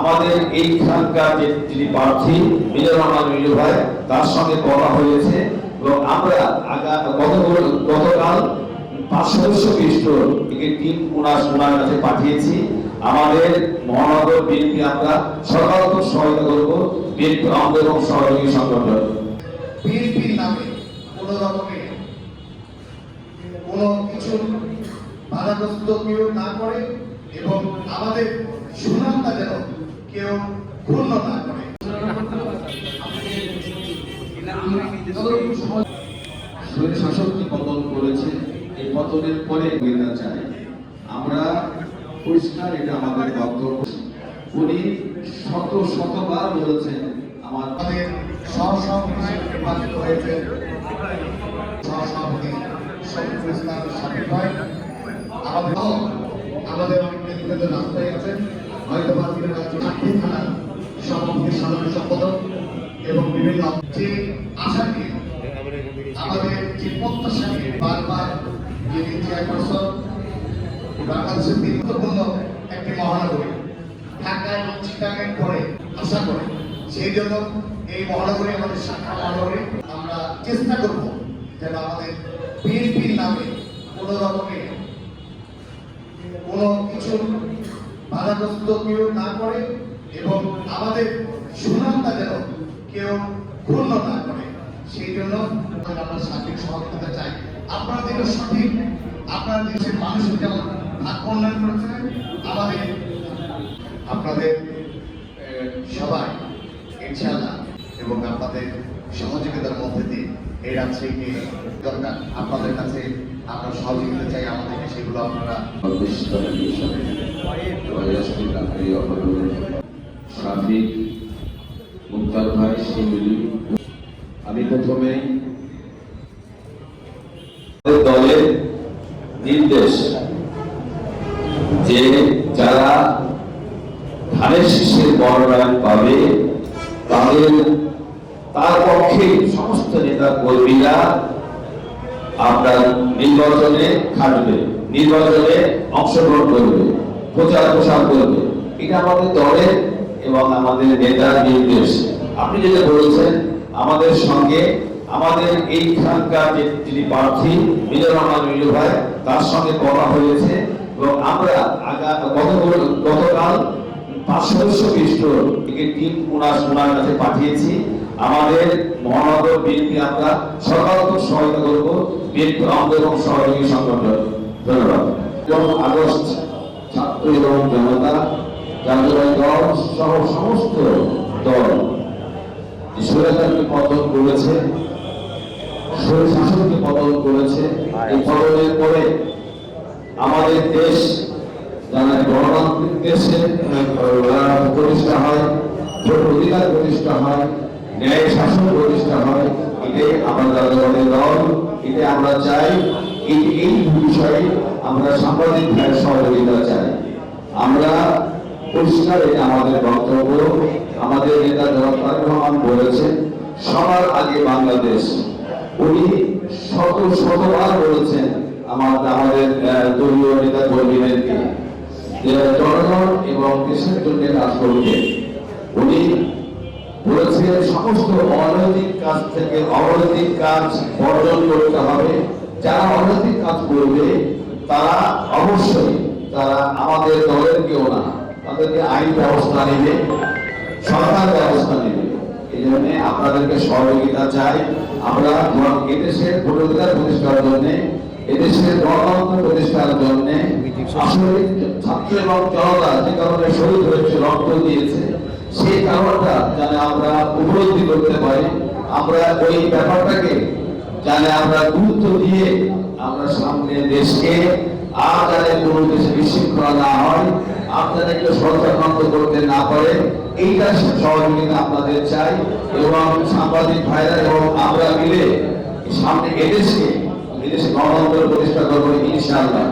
আমাদের এইখানকার যে যিনি প্রার্থী মিজানুর রহমান মিলু ভাই, তার সঙ্গে কথা হয়েছে এবং আমরা গতকাল পাঁচ সদস্য বিশিষ্ট একটি টিম ওনার ওনার কাছে পাঠিয়েছি। আমাদের মহানগর বিএনপি আমরা সর্বাত্মক সহায়তা করব, বিএনপি আমাদের এবং সহযোগী সংগঠন। বিএনপির নামে কোনো রকমের কোনো কিছু বাধাগ্রস্ত কেউ না করে এবং আমাদের সুনামটা যেন কেউ ক্ষুণ্ণ না করে। শাসককে পতন করেছে এই পতনের পরে চায়। আমরা পরিষ্কার এটা আমাদের বক্তব্য। উনি শত শতবার বলেছেন আমাদের সহসভাপতি নির্বাচিত হয়েছে। সহসভাপতি ইসলাম আমাদের নেতৃত্ব রাস্তায় আছেন। হয়তো বা রাজ্য চাকরি থানার সভাপতি সাধারণ সম্পাদক এবং বিভিন্ন যে আশাকে আমাদের যে প্রত্যাশাকে বারবার যিনি চেয়ারপারসন বাংলাদেশের গুরুত্বপূর্ণ একটি মহানগরী ঢাকা এবং চিটাগের পরে আশা করে, সেই জন্য এই মহানগরী আমাদের শাখা মহানগরী। আমরা চেষ্টা করব যেন আমাদের বিএনপির নামে কোনো রকমের কোনো কিছু বাধাগ্রস্ত কেউ না করে এবং আমাদের সুনামটা যেন কেউ ক্ষুণ্ণ না করে, সেই জন্য আমরা সার্বিক সহযোগিতা চাই। আপনারা যেটা সঠিক, আপনার দেশের মানুষের যেমন উন্নয়ন করেছেন। আমাদের, আপনাদের সবাই ইনশাআল্লাহ, এবং আপনাদের সহযোগিতার মধ্যে দিয়ে এই রাজশাহীকে দরকার। আপনাদের কাছে আমরা সহযোগিতা চাই, আমাদেরকে সেগুলো আপনারা মুক্তার ভাই আমি প্রথমে দলের নির্দেশ যে যারা ধানের শীষের মনোনয়ন পাবে, তাদের তার পক্ষে সমস্ত নেতা কর্মীরা আপনার নির্বাচনে খাটবে নির্বাচনে অংশগ্রহণ করবে, প্রচার প্রসার করবে। এটা আমাদের দলের এবং আমাদের নেতার নির্দেশ আপনি যেটা বলেছেন, আমাদের সঙ্গে আমাদের এইখানকার যে যিনি প্রার্থী, মিজানুর রহমান মিলু ভাই, তার সঙ্গে কথা হয়েছে এবং আমরা গতকাল পাঁচ সদস্য বিশিষ্ট একটি টিম ওনার ওনার কাছে পাঠিয়েছি। আমাদের মহানগর বিএনপি আমরা সর্বাত্মক সহায়তা করব। বিএনপি আমাদের এবং সহযোগী সংগঠন। ধন্যবাদ। আগস্ট ছাত্র এবং জনতা দল সহ সমস্ত দল ঈশ্বরকে পতন করেছে শরীর শাসনকে পতন করেছে। এই পতনের পরে আমাদের দেশ যারা গণতান্ত্রিক দেশে প্রতিষ্ঠা হয় অধিকার প্রতিষ্ঠা হয় ন্যায় শাসন প্রতিষ্ঠা হয়। এটাই আমরা দলের দল এটা আমরা চাই এই বিষয়ে আমরা সাংবাদিক সহযোগিতা চাই। আমরা পরিষ্কার এটা আমাদের বক্তব্য, আমাদের নেতা জনাব তারেক রহমান বলেছেন, সবার আগে বাংলাদেশ। উনি শত শতবার বলেছেন আমাদের আমাদের দলীয় নেতা কর্মীদেরকে জনগণ এবং দেশের জন্য কাজ করবে। উনি বলেছিলেন সমস্ত অনৈতিক কাজ থেকে অনৈতিক কাজ বর্জন করতে হবে। যারা অনৈতিক কাজ করবে, তারা অবশ্যই তারা আমাদের দলের কেউ না, তাদেরকে আইন ব্যবস্থা নেবে, সরকার ব্যবস্থা নেবে। এই জন্য আপনাদেরকে সহযোগিতা চাই। আমরা এদেশের ভোটাধিকার প্রতিষ্ঠার জন্য, এদেশের গণতন্ত্র প্রতিষ্ঠার জন্য আসলে ছাত্র এবং জনতা যে কারণে শহীদ হয়েছে রক্ত দিয়েছে। সেই কারণটা যেন আমরা উপলব্ধি করতে পারি। আমরা ওই ব্যাপারটাকে যেন আমরা গুরুত্ব দিয়ে আমরা সামনে দেশকে আর যাতে কোনো দেশে বিশৃঙ্খলা না হয়, আপনাদেরকে করতে না পারে, এইটা সহযোগিতা আপনাদের চাই এবং সাংবাদিক ভাইরা এবং আমরা মিলে সামনে এদেশকে এদেশে গণতন্ত্র প্রতিষ্ঠা করব ইনশাআল্লাহ।